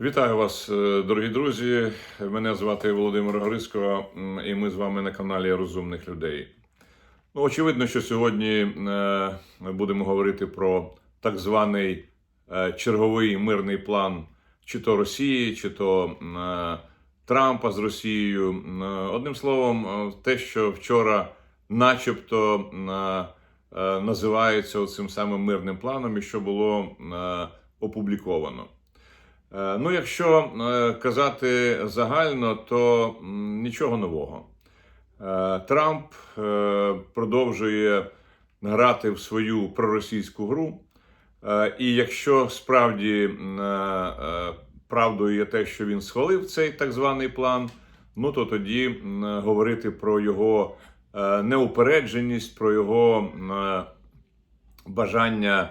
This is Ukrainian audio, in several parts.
Вітаю вас, е, дорогі друзі. Мене звати Володимир Грицько, і ми з вами на каналі Розумних людей. Ну, очевидно, що сьогодні е, ми будемо говорити про так званий е, черговий мирний план чи то Росії, чи то Трампа з Росією. Одним словом, те, що вчора, начебто, називається цим самим мирним планом, і що було опубліковано. Е, Ну, якщо е, казати загально, то нічого нового. Е, Трамп продовжує грати в свою проросійську гру. І якщо справді правдою є те, що він схвалив цей так званий план, ну то тоді говорити про його неупередженість, про його бажання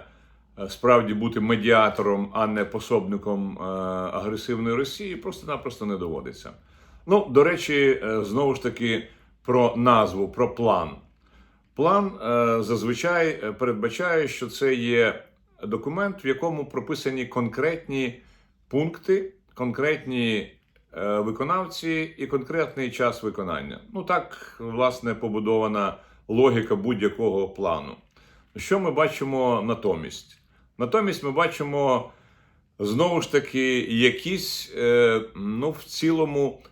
справді бути медіатором, а не пособником е, агресивної Росії, просто-напросто не доводиться. Ну, до речі, е, знову ж таки про назву, про план. План е, зазвичай е, передбачає, що це є документ, в якому прописані конкретні пункти, конкретні е, виконавці і конкретний час виконання. Ну так, власне, побудована логіка будь-якого плану. Що ми бачимо натомість? Натомість ми бачимо знову ж таки якісь, е, ну, в цілому,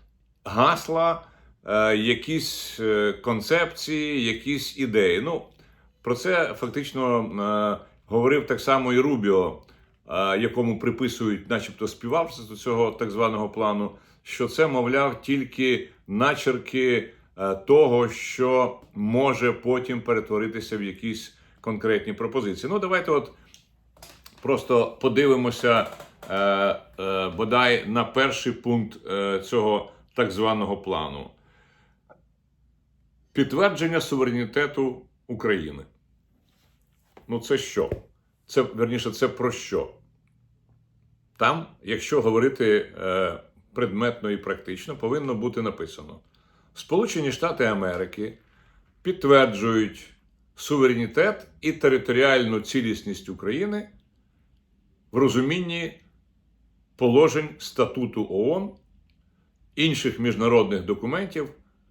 гасла, е, якісь е, концепції, якісь ідеї. Ну, про це фактично говорив так само і Рубіо, якому приписують, начебто, співавторство цього так званого плану, що це, мовляв, тільки начерки того, що може потім перетворитися в якісь конкретні пропозиції. Ну, давайте от просто подивимося е, е, бодай на перший пункт е, цього так званого плану. Підтвердження суверенітету України. Ну, це що? Це верніше, це про що? Там, якщо говорити е, предметно і практично, повинно бути написано: Сполучені Штати Америки підтверджують суверенітет і територіальну цілісність України в розумінні положень статуту ООН, інших міжнародних документів,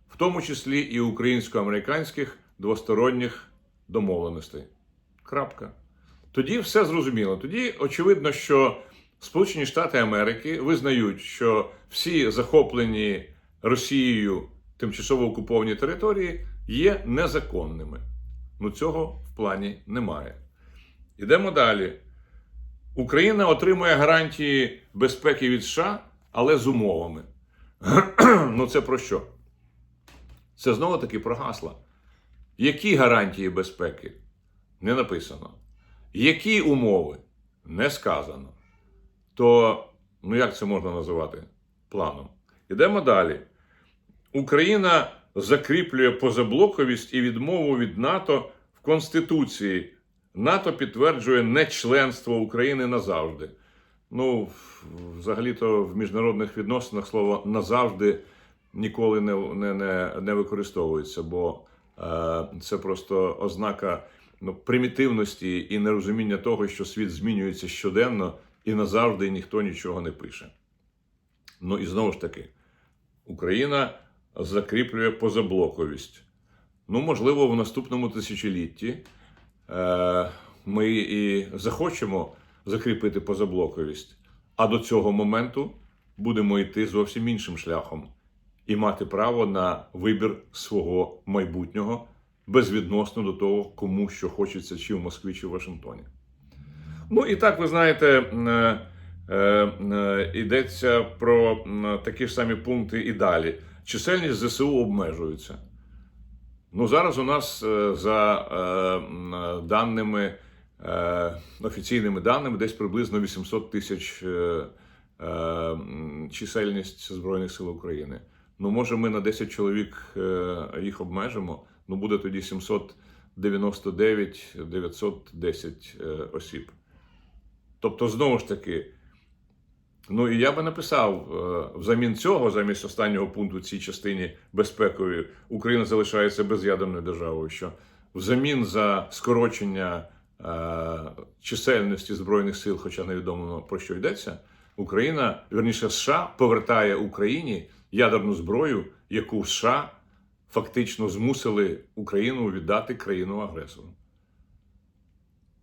в тому числі і українсько-американських двосторонніх домовленостей. Крапка. Тоді все зрозуміло. Тоді очевидно, що Сполучені Штати Америки визнають, що всі захоплені Росією тимчасово окуповані території є незаконними. Ну цього в плані немає. Ідемо далі. Україна отримує гарантії безпеки від США, але з умовами. ну це про що? Це знову таки про гасла. Які гарантії безпеки? Не написано. Які умови? Не сказано. То, ну як це можна називати планом? Ідемо далі. Україна закріплює позаблоковість і відмову від НАТО в Конституції. НАТО підтверджує нечленство України назавжди. Ну, взагалі-то в міжнародних відносинах слово назавжди ніколи не, не, не, не використовується, бо е, це просто ознака ну, примітивності і нерозуміння того, що світ змінюється щоденно і назавжди ніхто нічого не пише. Ну і знову ж таки, Україна закріплює позаблоковість. Ну, можливо, в наступному тисячолітті ми і захочемо закріпити позаблоковість, а до цього моменту будемо йти зовсім іншим шляхом і мати право на вибір свого майбутнього безвідносно до того, кому що хочеться, чи в Москві, чи в Вашингтоні. Ну і так, ви знаєте, е, е, е, йдеться про такі ж самі пункти і далі. Чисельність ЗСУ обмежується. Ну, зараз у нас е, за е, даними, е, офіційними даними, десь приблизно 800 тисяч чисельність Збройних сил України. Ну, може, ми на 10 чоловік їх обмежимо, ну буде тоді 799 910 е, осіб. Тобто, знову ж таки, ну і я би написав е, взамін цього, замість останнього пункту цій частині безпекової, Україна залишається без'ядерною державою. Що взамін за скорочення е, чисельності збройних сил, хоча невідомо про що йдеться, Україна, верніше, США повертає Україні ядерну зброю, яку США фактично змусили Україну віддати країну агресору.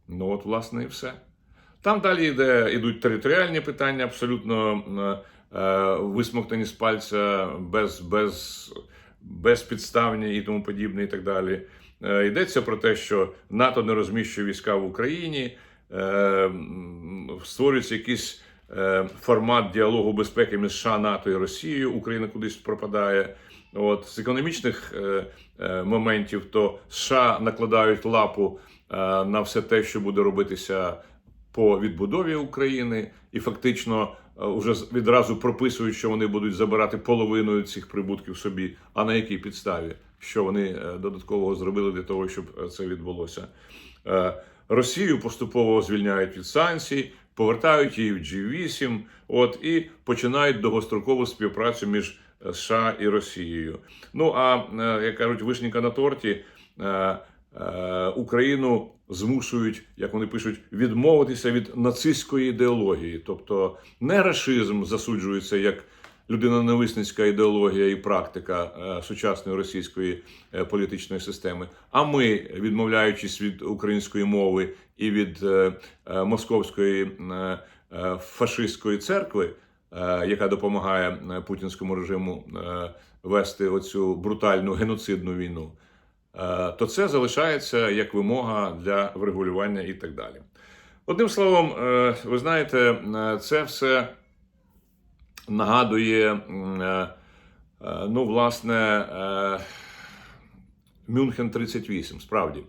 Ну, от, власне, і все. Там далі йде, йдуть територіальні питання, абсолютно е, е, висмоктані з пальця, без, без, безпідставні і тому подібне, і так далі. Е, йдеться про те, що НАТО не розміщує війська в Україні, е, створюється якийсь е, формат діалогу безпеки між США, НАТО і Росією. Україна кудись пропадає. От з економічних е, е, моментів, то США накладають лапу е, на все те, що буде робитися по відбудові України, і фактично е, вже з- відразу прописують, що вони будуть забирати половину цих прибутків собі. А на якій підставі? Що вони е, додаткового зробили для того, щоб е, це відбулося? Е, Росію поступово звільняють від санкцій, повертають її в G8, от і починають довгострокову співпрацю між е, США і Росією. Ну а е, як кажуть, вишніка на торті. е, е, Україну змушують, як вони пишуть, відмовитися від нацистської ідеології. Тобто не рашизм засуджується як людиноненависницька ідеологія і практика е, сучасної російської е, політичної системи. А ми, відмовляючись від української мови і від е, московської фашистської церкви, яка допомагає путінському режиму вести оцю брутальну геноцидну війну то це залишається як вимога для врегулювання і так далі. Одним словом, е, ви знаєте, е, це все нагадує, е, е, ну, власне, е, Мюнхен 38, справді.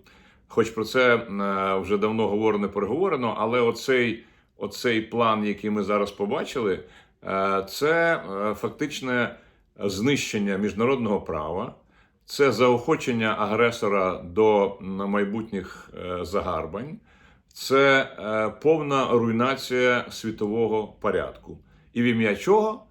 Хоч про це е, вже давно говорено, переговорено, але оцей, оцей план, який ми зараз побачили, е, це е, фактичне знищення міжнародного права, це заохочення агресора до майбутніх е, загарбань, це е, повна руйнація світового порядку. І в ім'я чого?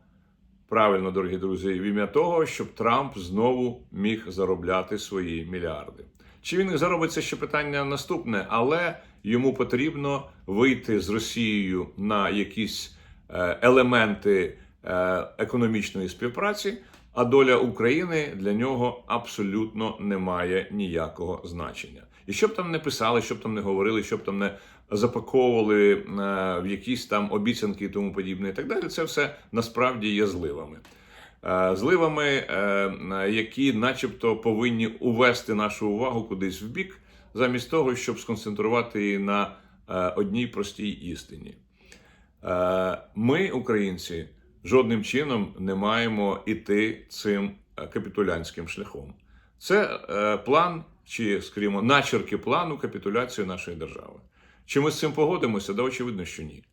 Правильно, дорогі друзі, в ім'я того, щоб Трамп знову міг заробляти свої мільярди. Чи він їх заробить, це ще питання наступне, але йому потрібно вийти з Росією на якісь е, елементи економічної співпраці, а доля України для нього абсолютно не має ніякого значення. І що б там не писали, що б там не говорили, що б там не запаковували е, в якісь там обіцянки і тому подібне, і так далі, це все насправді є зливами. Е, Зливами, е, які, начебто, повинні увести нашу увагу кудись в бік, замість того, щоб сконцентрувати її на одній простій істині. Ми, українці, жодним чином не маємо іти цим е, капітулянським шляхом. Це е, план, чи, скажімо, начерки плану капітуляції нашої держави. Чи ми з цим погодимося? Да, очевидно, що ні.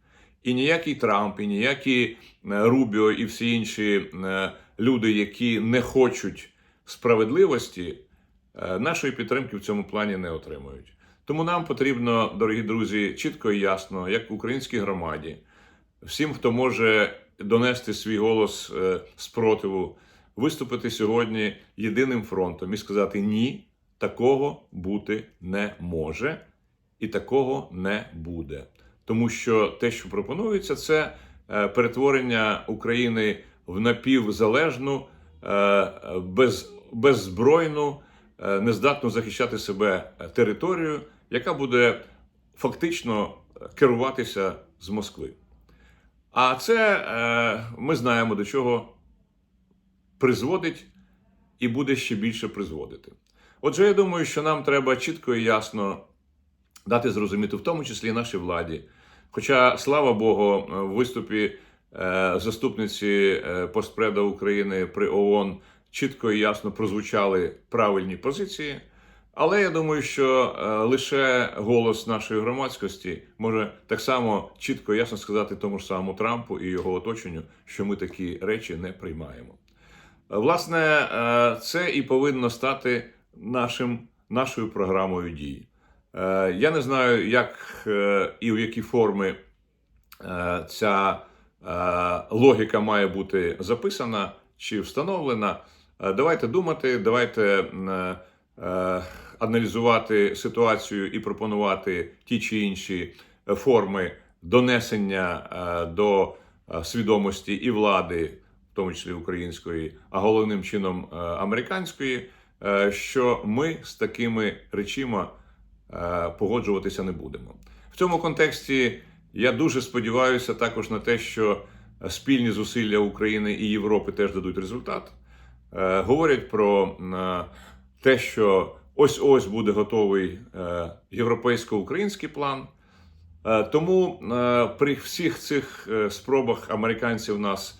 І ніякий Трамп, і ніякі е, Рубіо, і всі інші люди, які не хочуть справедливості, нашої підтримки в цьому плані не отримують. Тому нам потрібно, дорогі друзі, чітко і ясно, як українській громаді, всім, хто може донести свій голос е, спротиву, виступити сьогодні єдиним фронтом і сказати ні, такого бути не може і такого не буде. Тому що те, що пропонується, це е, перетворення України в напівзалежну, е, без, беззбройну, нездатну захищати себе територію, яка буде фактично керуватися з Москви. А це е, ми знаємо, до чого призводить і буде ще більше призводити. Отже, я думаю, що нам треба чітко і ясно дати зрозуміти, в тому числі і нашій владі. Хоча, слава Богу, в виступі е, заступниці е, постпреда України при ООН чітко і ясно прозвучали правильні позиції. Але я думаю, що е, лише голос нашої громадськості може так само чітко ясно сказати тому ж самому Трампу і його оточенню, що ми такі речі не приймаємо. Власне, е, це і повинно стати нашим, нашою програмою дій. Е, Я не знаю, як і в які форми ця логіка має бути записана чи встановлена. Давайте думати, давайте аналізувати ситуацію і пропонувати ті чи інші форми донесення е, до е, свідомості і влади, в тому числі української, а головним чином е, американської, е, що ми з такими речима е, погоджуватися не будемо. В цьому контексті я дуже сподіваюся також на те, що спільні зусилля України і Європи теж дадуть результат. Е, Говорять про е, те, що ось ось буде готовий е, європейсько-український план. Е, Тому е, при всіх цих спробах американців нас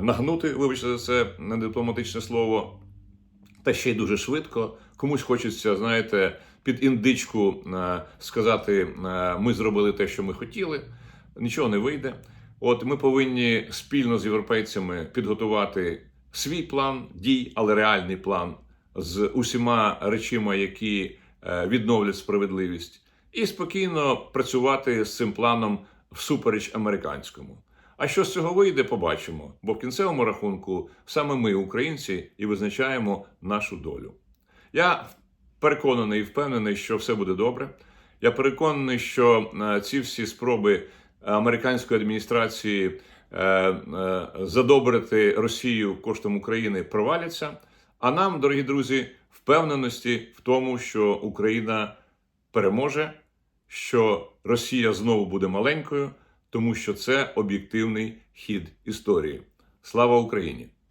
нагнути, вибачте за це не дипломатичне слово, та ще й дуже швидко. Комусь хочеться, знаєте, під індичку сказати: ми зробили те, що ми хотіли. Нічого не вийде. От ми повинні спільно з європейцями підготувати свій план дій, але реальний план з усіма речима, які е, відновлять справедливість, і спокійно працювати з цим планом всупереч американському. А що з цього вийде, побачимо. Бо в кінцевому рахунку саме ми, українці, і визначаємо нашу долю. Я переконаний і впевнений, що все буде добре. Я переконаний, що е, ці всі спроби американської адміністрації е, задобрити Росію коштом України проваляться. А нам, дорогі друзі, впевненості в тому, що Україна переможе, що Росія знову буде маленькою, тому що це об'єктивний хід історії. Слава Україні!